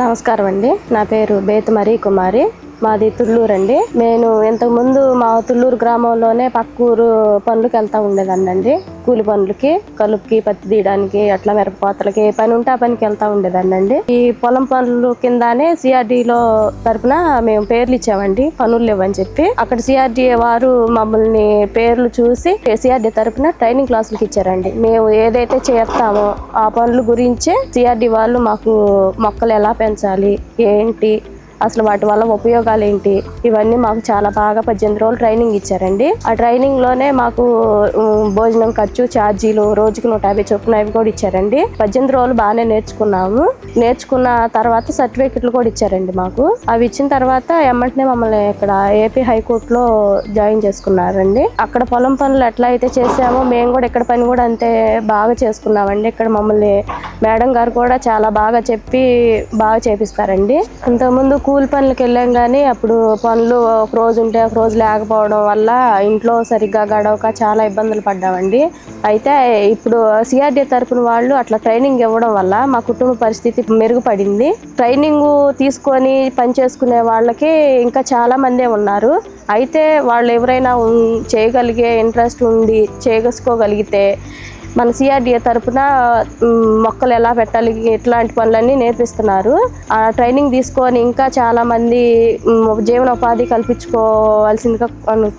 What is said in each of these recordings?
నమస్కారం అండి నా పేరు బేతమరి కుమారి. మాది తుళ్ళూరు అండి. నేను ఇంతకుముందు మా తుళ్ళూరు గ్రామంలోనే పక్కూరు పనులకు వెళ్తా అండి. కూలి పనులకి కలుపుకి పత్తి తీయడానికి అట్లా మిరపకోతలకి పని ఉంటే ఆ పనికి వెళ్తా అండి. ఈ పొలం పనులు కిందనే సిఆర్డీలో తరపున మేము పేర్లు ఇచ్చామండి. పనులు లేవని చెప్పి. అక్కడ సిఆర్డీఏ వారు మమ్మల్ని పేర్లు చూసి సిఆర్డీ తరపున ట్రైనింగ్ క్లాసులకు ఇచ్చారండి. మేము ఏదైతే చేస్తామో ఆ పనుల గురించే సిఆర్డీ వాళ్ళు మాకు మొక్కలు ఎలా పెంచాలి ఏంటి అసలు వాటి వల్ల ఉపయోగాలు ఏంటి? ఇవన్నీ మాకు చాలా బాగా పద్దెనిమిది రోజులు ట్రైనింగ్ ఇచ్చారండి. ఆ ట్రైనింగ్లోనే మాకు భోజనం ఖర్చు ఛార్జీలు రోజుకి నూట యాభై చొప్పున అవి కూడా ఇచ్చారండి. పద్దెనిమిది రోజులు బాగానే నేర్చుకున్నాము. నేర్చుకున్న తర్వాత సర్టిఫికెట్లు కూడా ఇచ్చారండి మాకు. అవి ఇచ్చిన తర్వాత ఎమ్మటనే మమ్మల్ని ఇక్కడ ఏపీ హైకోర్టులో జాయిన్ చేసుకున్నారండి. అక్కడ పొలం పనులు ఎట్లా అయితే చేసామో మేము కూడా ఇక్కడ పని కూడా అంతే బాగా చేసుకున్నామండి. ఇక్కడ మమ్మల్ని మేడం గారు కూడా చాలా బాగా చెప్పి బాగా చేపిస్తారండి. ఇంతకుముందు కూలి పనులకు వెళ్ళాం కానీ అప్పుడు పనులు ఒక రోజు ఉంటే ఒక రోజు లేకపోవడం వల్ల ఇంట్లో సరిగ్గా గడవక చాలా ఇబ్బందులు పడ్డామండి. అయితే ఇప్పుడు సిఆర్డీ తరపున వాళ్ళు అట్లా ట్రైనింగ్ ఇవ్వడం వల్ల మా కుటుంబ పరిస్థితి మెరుగుపడింది. ట్రైనింగ్ తీసుకొని పని చేసుకునే వాళ్ళకి ఇంకా చాలా మందే ఉన్నారు. అయితే వాళ్ళు ఎవరైనా చేయగలిగే ఇంట్రెస్ట్ ఉండి చేసుకోగలిగితే మన సిఆర్డిఏ తరపున మొక్కలు ఎలా పెట్టాలి ఇట్లాంటి పనులన్నీ నేర్పిస్తున్నారు. ఆ ట్రైనింగ్ తీసుకొని ఇంకా చాలా మంది జీవనోపాధి కల్పించుకోవాల్సిందిగా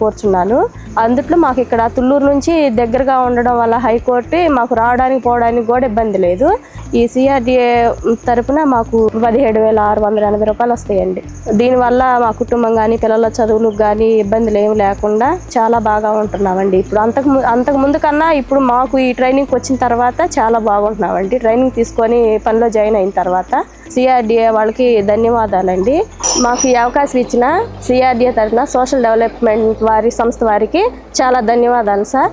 కోరుచున్నాను. అందుట్లో మాకు ఇక్కడ తుళ్ళూరు నుంచి దగ్గరగా ఉండడం వల్ల హైకోర్టు మాకు రావడానికి పోవడానికి కూడా ఇబ్బంది లేదు. ఈ సిఆర్డిఏ తరపున మాకు పదిహేడు వేల ఆరు వందల ఎనభై రూపాయలు వస్తాయండి. దీనివల్ల మా కుటుంబం కానీ పిల్లల చదువులకు కానీ ఇబ్బందులు ఏమి లేకుండా చాలా బాగా ఉంటున్నామండి. ఇప్పుడు అంతకు అంతకు ముందు కన్నా ఇప్పుడు మాకు ఈ ట్రైనింగ్ వచ్చిన తర్వాత చాలా బాగుంటున్నామండి. ట్రైనింగ్ తీసుకొని పనిలో జాయిన్ అయిన తర్వాత సిఆర్డిఏ వాళ్ళకి ధన్యవాదాలండి. మాకు ఈ అవకాశం ఇచ్చిన సిఆర్డిఏ తరఫున సోషల్ డెవలప్మెంట్ వారి సంస్థ వారికి చాలా ధన్యవాదాలు సార్.